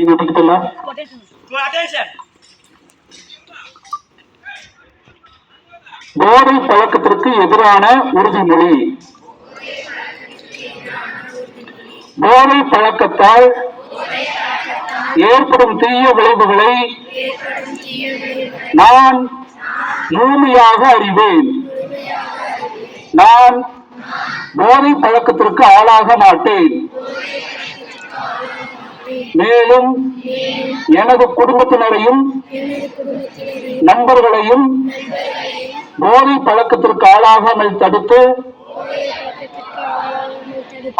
இது டிக்கெட்டில் போதை பழக்கத்திற்கு எதிரான உறுதிமொழி போதை பழக்கத்தால் ஏற்படும் தீய விளைவுகளை நான் முழுமையாக அறிவேன் நான் போதை பழக்கத்திற்கு ஆளாக மாட்டேன். மேலும் எனது குடும்பத்தினரையும் நண்பர்களையும் போதை பழக்கத்திற்கு ஆளாகாமல் தடுத்து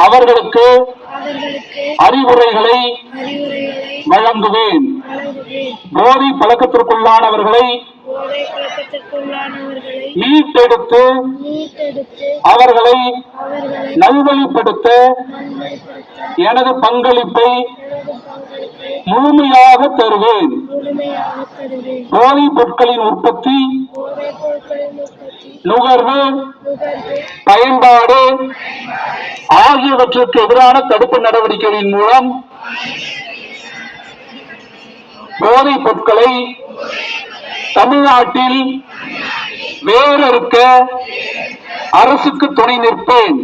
அவர்களுக்கு அறிவுரைகளை வழங்குவேன். போதை பழக்கத்திற்குள்ளானவர்களை மீட்டெடுத்து அவர்களை நல்வழிப்படுத்த எனது பங்களிப்பை முழுமையாக தருவேன். போதைப் பொருட்களின் உற்பத்தி நுகர்வு பயன்பாடு ஆகியவற்றுக்கு எதிரான தடுப்பு நடவடிக்கைகளின் மூலம் போதைப் பொருட்களை தமிழ்நாட்டில் வேறறுக்க அரசுக்கு துணை நிற்பேன்.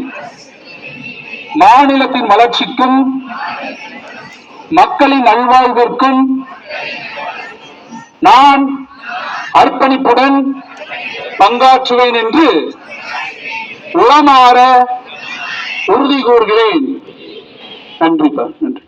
மாநிலத்தின் வளர்ச்சிக்கும் மக்களின் நல்வாழ்விற்கும் நான் அர்ப்பணிப்புடன் பங்காற்றுவேன் என்று உளமாற உறுதி கூறுகிறேன். நன்றி சார் நன்றி.